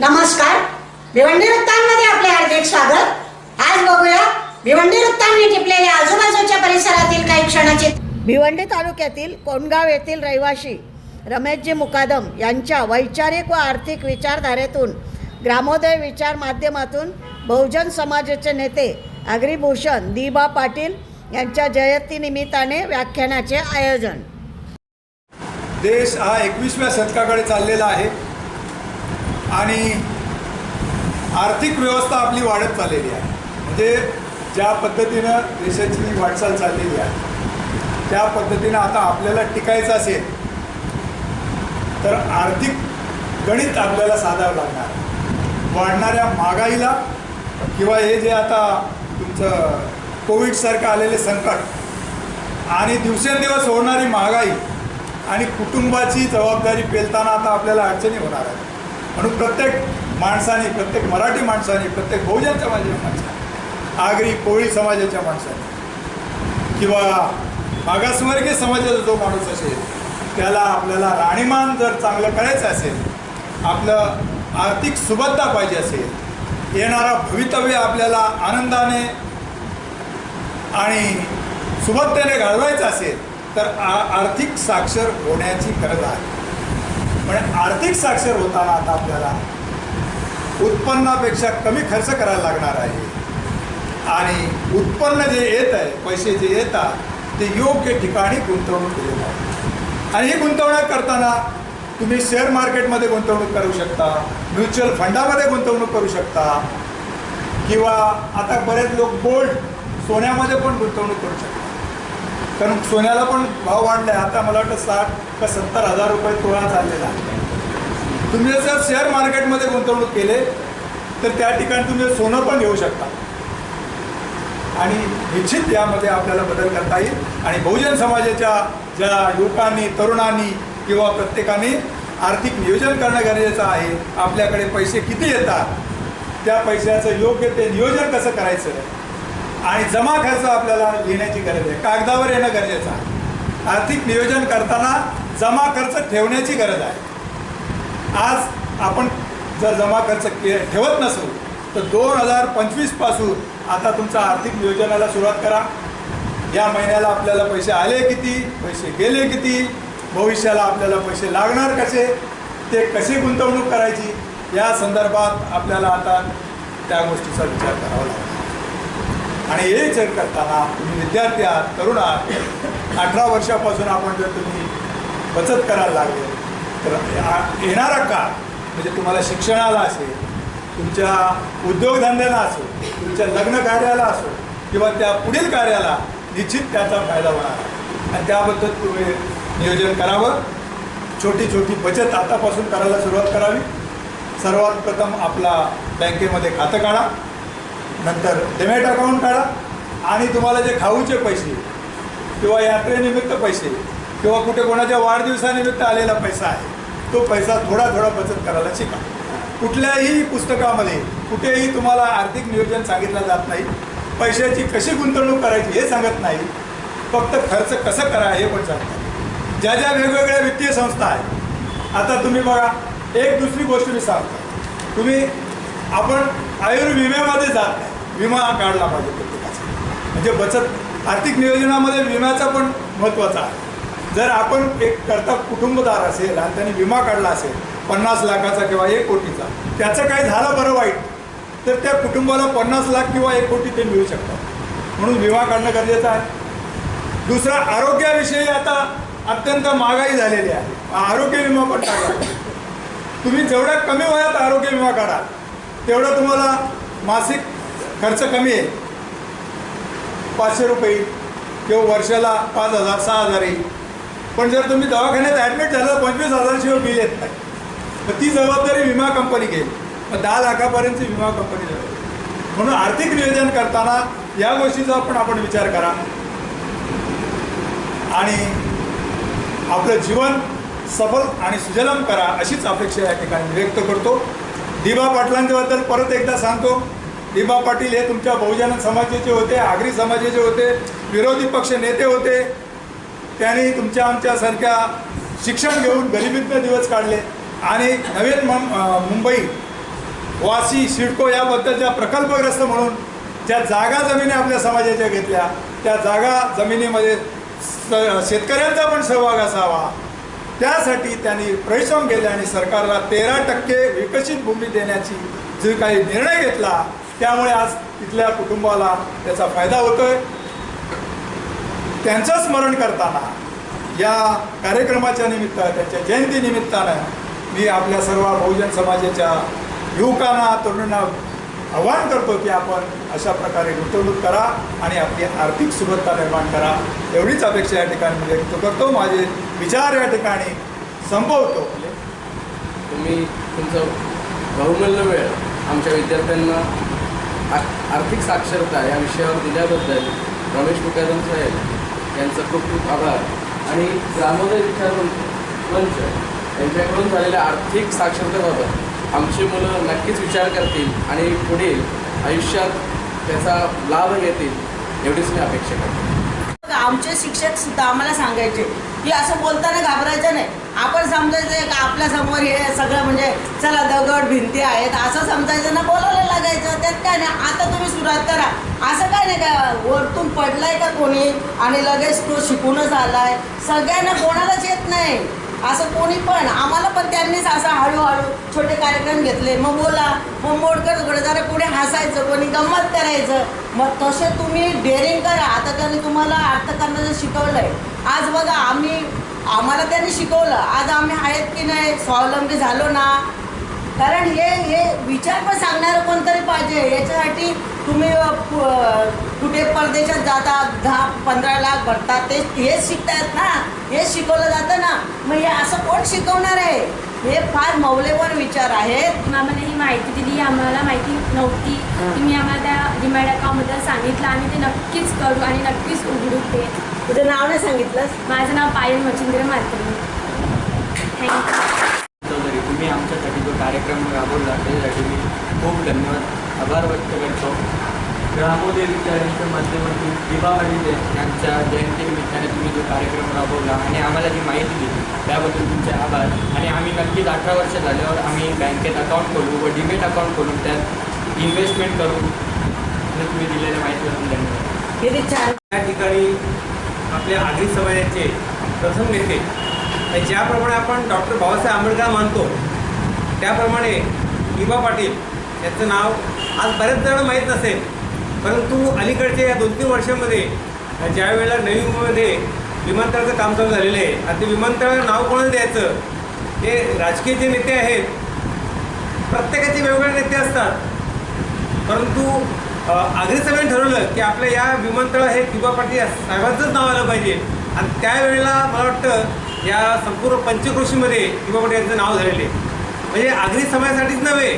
नमस्कार. भिवंडी वृत्तांमध्ये आपले हार्दिक स्वागत. आज बघूया भिवंडी वृत्तांनी टिपलेल्या आजूबाजूच्या परिसरातील काही क्षणाचे भिवंडी तालुक्यातील कोंडगाव येथील रहिवासी रमेशजी मुकादम यांच्या वैचारिक व आर्थिक विचारधारेतून ग्रामोदय विचार माध्यमातून बहुजन समाजाचे नेते अग्रिभूषण दिबा पाटील यांच्या जयंतीनिमित्ताने व्याख्यानाचे आयोजन. देश हा एकवीसव्या शतकाकडे चाललेला आहे. आणि आर्थिक व्यवस्था आपली वाढत चाललेली आहे. म्हणजे ज्या पद्धतीनं देशाची वाटचाल चाललेली आहे त्या पद्धतीनं आता आपल्याला टिकायचं असेल तर आर्थिक गणित आपल्याला साधावं लागणार. वाढणाऱ्या महागाईला किंवा हे जे आता तुमचं कोविडसारखं आलेले संकट आणि दिवसेंदिवस होणारी महागाई आणि कुटुंबाची जबाबदारी पेलताना आता आपल्याला अडचणी होणार आहेत. म्हणून प्रत्येक माणसाने प्रत्येक मराठी माणसाने प्रत्येक बहुजन समाजाच्या माणसाने आगरी कोळी समाजाच्या माणसाने किंवा मागासवर्गीय समाजाचा जो माणूस असेल त्याला आपल्याला राहणीमान जर चांगलं करायचं असेल आपलं आर्थिक सुबत्ता पाहिजे असेल येणारा भवितव्य आपल्याला आनंदाने आणि सुबत्तेने घालवायचं असेल तर आ- आर्थिक साक्षर होण्याची गरज आहे. म्हणजे आर्थिक साक्षर होताना आता आपल्याला उत्पन्नापेक्षा कमी खर्च करायला लागणार आहे. आणि उत्पन्न जे येत आहे पैसे जे येतात ते योग्य ठिकाणी गुंतवणूक केली आहे आणि ही गुंतवणूक करताना तुम्ही शेअर मार्केटमध्ये गुंतवणूक करू शकता म्युच्युअल फंडामध्ये गुंतवणूक करू शकता किंवा आता बरेच लोक गोल्ड सोन्यामध्ये पण गुंतवणूक करू शकतात. कारण सोन्याला पण भाव वाढला आहे आता मला वाटतं साठ का सत्तर हजार रुपये तोळा चाललेला. आहे तुम्ही जर शेअर मार्केटमध्ये गुंतवणूक केले तर त्या ठिकाणी तुम्ही सोनं पण घेऊ शकता. आणि निश्चित यामध्ये आपल्याला बदल करता येईल. आणि बहुजन समाजाच्या ज्या युवकांनी तरुणांनी किंवा प्रत्येकाने आर्थिक नियोजन करणं गरजेचं आहे आपल्याकडे पैसे किती येतात त्या पैशाचं योग्य ते नियोजन कसं करायचं आणि जमा खर्च आपल्याला लिहिण्याची गरज आहे. कागदावर येणं गरजेचं आहे. आर्थिक नियोजन करताना जमा खर्च ठेवण्याची गरज आहे. आज आपण जर जमा खर्च के ठेवत नसू तर दोन हजार पंचवीसपासून आता तुमचा आर्थिक नियोजनाला सुरुवात करा. या महिन्याला आपल्याला पैसे आले किती पैसे गेले किती भविष्याला आपल्याला पैसे लागणार कसे ते कशी गुंतवणूक करायची या संदर्भात आपल्याला आता त्या गोष्टीचा विचार करावा लागेल. आणि हे विचार करताना तुम्ही विद्यार्थी आहात तरुण आहात अठरा वर्षापासून आपण जर तुम्ही बचत करायला लागले तर येणारा काळ म्हणजे तुम्हाला शिक्षणाला असेल तुमच्या उद्योगधंद्याला असो तुमच्या लग्न कार्याला असो किंवा त्या पुढील कार्याला निश्चित त्याचा फायदा होणार. आणि त्याबद्दल तुम्ही नियोजन करावं. छोटी छोटी बचत आतापासून करायला सुरुवात करावी. सर्वात प्रथम आपला बँकेमध्ये खातं काढा. नंतर डेमेट अकाउंट काढा आणि तुम्हाला जे खाऊचे पैसे किंवा यात्रेनिमित्त पैसे किंवा कुठे कोणाच्या वाढदिवसानिमित्त आलेला पैसा आहे तो पैसा थोडा थोडा बचत करायला शिका. कुठल्याही पुस्तकामध्ये कुठेही तुम्हाला आर्थिक नियोजन सांगितलं जात नाही पैशाची कशी गुंतवणूक करायची हे सांगत नाही फक्त खर्च कसं करा हे पण सांगतात ज्या ज्या वेगवेगळ्या वित्तीय संस्था आहेत आता तुम्ही बघा एक दुसरी गोष्ट मी सांगतो. तुम्ही आपण आयुर्विम्यामध्ये जात नाही विमा काढला पाहिजे प्रत्येकाचा. म्हणजे बचत आर्थिक नियोजनामध्ये विम्याचा पण महत्त्वाचा आहे. जर आपण एक करता कुटुंबदार असेल आणि त्यांनी विमा काढला असेल पन्नास लाखाचा किंवा एक कोटीचा त्याचं काही झालं बरं वाईट तर त्या कुटुंबाला पन्नास लाख किंवा एक कोटी ते मिळू शकतात. म्हणून विमा काढणं गरजेचं आहे. दुसरा आरोग्याविषयी आता अत्यंत महागाई झालेली आहे. आरोग्य विमा पण टाका तुम्ही जेवढ्या कमी वयात आरोग्य विमा काढा तेवढं तुम्हाला मासिक खर्च कमी आहे. पाचशे रुपये किंवा वर्षाला पाच हजार सहा हजार येईल. पण जर तुम्ही दवाखान्यात ॲडमिट झालं तर पंचवीस हजारशिवाय बिल येत नाही. मग ती जबाबदारी विमा कंपनी घेईल. मग दहा लाखापर्यंतची विमा कंपनी जाईल म्हणून आर्थिक नियोजन करताना या गोष्टीचा पण आपण विचार करा. आणि आपलं जीवन सबल आणि सुजलम करा अशीच अपेक्षा या ठिकाणी व्यक्त करतो. दिबा पाटलांच्याबद्दल परत एकदा सांगतो. दिबा पाटील हे तुमच्या बहुजन समाजाचे होते आगरी समाजाचे होते विरोधी पक्ष नेते होते. त्यांनी तुमच्या आमच्यासारख्या शिक्षण घेऊन गरिबीतनं दिवस काढले. आणि नवीन मं- मुंबई वासी सिडको याबद्दलच्या प्रकल्पग्रस्त म्हणून ज्या जागा जमिनी आपल्या समाजाच्या घेतल्या त्या जागा जमिनीमध्ये स- शेतकऱ्यांचा पण सहभाग असावा. त्यासाठी त्यांनी परिश्रम केले आणि सरकारला तेरा टक्के विकसित भूमी देण्याची जे काही निर्णय घेतला त्यामुळे आज तिथल्या कुटुंबाला त्याचा फायदा होतोय. त्यांचं स्मरण करताना या कार्यक्रमाच्या निमित्त त्यांच्या जयंतीनिमित्तानं मी आपल्या सर्व बहुजन समाजाच्या युवकांना तरुणांना आवाहन करतो की आपण अशा प्रकारे गुंतवणूक करा आणि आपली आर्थिक सुबत्ता निर्माण करा. एवढीच अपेक्षा या ठिकाणी मी व्यक्त करतो. माझे विचार या ठिकाणी संपवतो म्हणजे तुम्ही तुमचं बहुमूल्य वेळ आमच्या विद्यार्थ्यांना आ- आर्थिक साक्षरता या विषयावर दिल्याबद्दल रमेश मुकादम साहेब यांचं खूप खूप आभार. आणि ग्रामोदय विचार मंच यांच्याकडून झालेल्या आर्थिक साक्षरतेबाबत आमची मुलं नक्कीच विचार करतील आणि पुढील आयुष्यात त्याचा लाभ घेतील एवढीच मी अपेक्षा करतो. आमचे शिक्षक सुद्धा आम्हाला सांगायचे की असं बोलताना घाबरायचं नाही. आपण समजायचं का आपल्यासमोर हे सगळं म्हणजे चला दगड भिंती आहेत. असं समजायचं ना बोलायला लागायचं. त्यात काय नाही आता तुम्ही सुरुवात करा. असं काय नाही का वरतून पडलाय का कोणी आणि लगेच तो शिकूनच आलाय? सगळ्यांना कोणालाच येत नाही. असं कोणी पण आम्हाला पण त्यांनीच असं हळूहळू छोटे कार्यक्रम घेतले. मग बोला मग मोडकर उघडं जरा कोणी हसायचं कोणी गंमत करायचं. मग तसे तुम्ही डेअरिंग करा. आता त्यांनी तुम्हाला अर्थकारणाचं शिकवलंय. आज बघा आम्ही आम्हाला त्यांनी शिकवलं. आज आम्ही आहेत की नाही स्वावलंबी झालो ना? कारण हे हे विचार पण सांगणारं कोणतरी पाहिजे. याच्यासाठी कुठे परदेशात जातात दहा पंधरा लाख भरतात ते हेच शिकतायत ना. हेच शिकवलं जातं ना. मग हे असं कोण शिकवणार आहे? हे फार मौल्यवान विचार आहेत. तुम्ही आम्हाला ही माहिती दिली. आम्हाला माहिती नव्हती. तुम्ही आम्हाला त्या डिमॅट अकाउंटबद्दल सांगितलं आम्ही ते नक्कीच करू आणि नक्कीच उघडू ते तुझं नाव नाही सांगितलंस? माझं नाव पायल मच्छिंद्र म्हात्रे. थँक्यू तुम्ही आमच्यासाठी जो कार्यक्रम राबवला त्याच्यासाठी मी खूप धन्यवाद. आभार व्यक्त करतो. ग्रामोदय विचारांच्या माध्यमातून दिवा अडिले यांच्या जयंतीनिमित्ताने तुम्ही जो कार्यक्रम राबवला आणि आम्हाला जी माहिती दिली त्याबद्दल तुमचे आभार. आणि आम्ही नक्कीच अठरा वर्ष झाल्यावर आम्ही बँकेत अकाउंट खोलू व डिमेट अकाउंट खोलून त्यात इन्व्हेस्टमेंट करू. आणि तुम्ही दिलेल्या माहितीबद्दल धन्यवाद. या ठिकाणी आपल्या आगरी समाजाचे प्रथम नेते आणि ज्याप्रमाणे आपण डॉक्टर बाबासाहेब आंबेडकर मानतो त्याप्रमाणे इबा पाटील याचं नाव आज बऱ्याच जण माहीत नसेल. परंतु अलीकडच्या या दोन तीन वर्षामध्ये ज्या वेळेला नवी मुंबईमध्ये विमानतळाचं काम चालू झालेलं आहे आणि ते विमानतळाला नाव कोणाला द्यायचं? हे राजकीय जे नेते आहेत प्रत्येकाचे वेगवेगळे नेते असतात. परंतु आगरी सभेने ठरवलं की आपल्या या विमानतळ हे दिबा पाटील साहेबांचंच नाव आलं पाहिजे. आणि त्यावेळेला मला वाटतं या संपूर्ण पंचक्रोशीमध्ये दिबा पाटील यांचं नाव झालेले म्हणजे आगरी समाजासाठीच नव्हे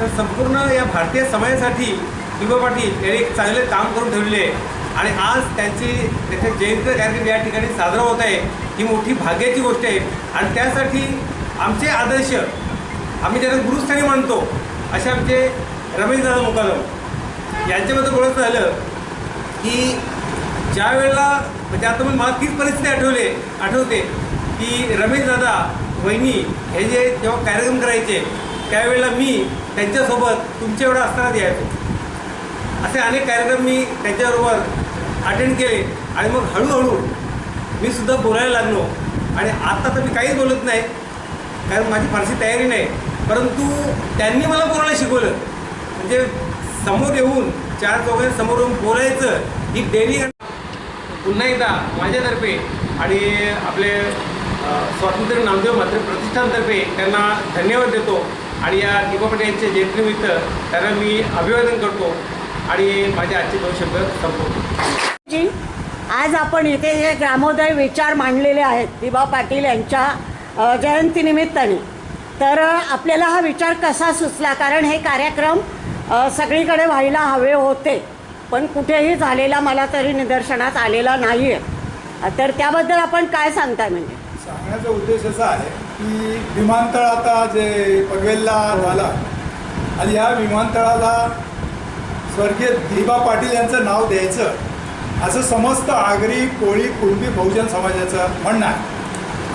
तर संपूर्ण या भारतीय समाजासाठी दिबा पाटील यांनी एक चांगले काम करून ठेवले आणि आज त्यांची त्याच्या जयंती कार्यक्रम या ठिकाणी साजरा होत आहे. ही मोठी भाग्याची गोष्ट आहे. आणि त्यासाठी आमचे आदर्श आम्ही ज्यांना गुरुस्थानी मानतो असे आमचे रमेशदादा मुकादम यांच्याबद्दल बोलायचं झालं की ज्या वेळेला म्हणजे आता पण मला तीच परिस्थिती आठवले आठवते की रमेशदादा वहिनी हे जे जेव्हा कार्यक्रम करायचे त्यावेळेला मी त्यांच्यासोबत तुमच्या एवढा असताना यायचो असे अनेक कार्यक्रम मी त्यांच्याबरोबर अटेंड केले. आणि मग हळूहळू मी सुद्धा बोलायला लागलो. आणि आता तर मी काहीच बोलत नाही. कारण माझी फारशी तयारी नाही. परंतु त्यांनी मला बोलायला शिकवलं. म्हणजे समोर येऊन चार चौघांसमोर येऊन बोलायचं ही डेली पुन्हा एकदा माझ्यातर्फे आणि आपले स्वातंत्र्य नामदेव मात्र प्रतिष्ठानतर्फे त्यांना धन्यवाद देतो. आणि या दिपा यांच्या जयंतीनिमित्त त्यांना मी अभिवादन करतो. आणि माझे आजचे दोन शब्द संपवतो. जी आज आपण इथे हे ग्रामोदय विचार मांडलेले आहेत दिबा पाटील यांच्या जयंतीनिमित्ताने. तर आपल्याला हा विचार कसा सुचला? कारण हे कार्यक्रम सगळीकडे व्हायला हवे होते. पण कुठेही झालेला मला तरी निदर्शनास आलेला नाही आहे तर त्याबद्दल आपण काय सांगताय म्हणजे? सांगण्याचा उद्देश असा आहे की विमानतळ आता जे पनवेलला झाला आणि या विमानतळाला स्वर्गीय दिबा पाटील यांचं नाव द्यायचं. असं समस्त आगरी कोळी कुणबी बहुजन समाजाचं म्हणणं आहे.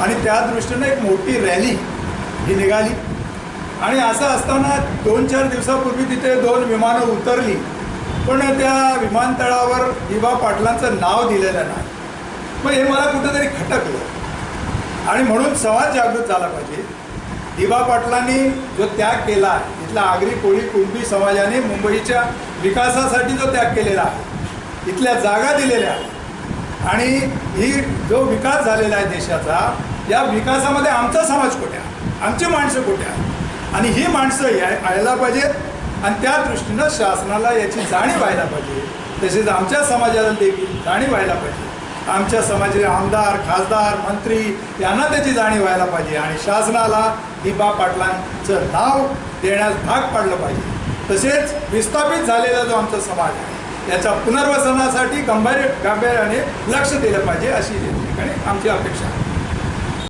आणि त्या दृष्टीनं एक मोठी रॅली ही निघाली. आणि असं असताना दोन चार दिवसापूर्वी तिथे दोन विमानं उतरली. पण त्या विमानतळावर दिबा पाटलांचं नाव दिलेलं नाही. मग हे मला कुठंतरी खटकलं. आणि म्हणून समाज जागृत झाला पाहिजे. दिबा पाटलांनी जो त्याग केला इथला आगरी कोळी कुणबी समाजाने मुंबईच्या विकासासाठी जो त्याग केलेला आहे इथल्या जागा दिलेल्या आणि ही जो विकास झालेला आहे देशाचा या विकासामध्ये आमचा समाज कुठे आहे? आमची माणसं कुठे आहे आणि ही माणसं यायला पाहिजेत आणि त्या दृष्टीनं शासनाला याची जाणीव व्हायला पाहिजे. तसेच आमच्या समाजाला देखील जाणीव व्हायला पाहिजे. आमच्या समाजाचे आमदार खासदार मंत्री यांना त्याची जाणीव व्हायला पाहिजे आणि शासनाला दिबा पाटलांचं नाव देण्यास भाग पाडलं पाहिजे. तसेच विस्थापित झालेला जो आमचा समाज आहे याच्या पुनर्वसनासाठी गंभीर गांभीर्याने लक्ष दिलं पाहिजे अशी ठिकाणी आमची अपेक्षा आहे.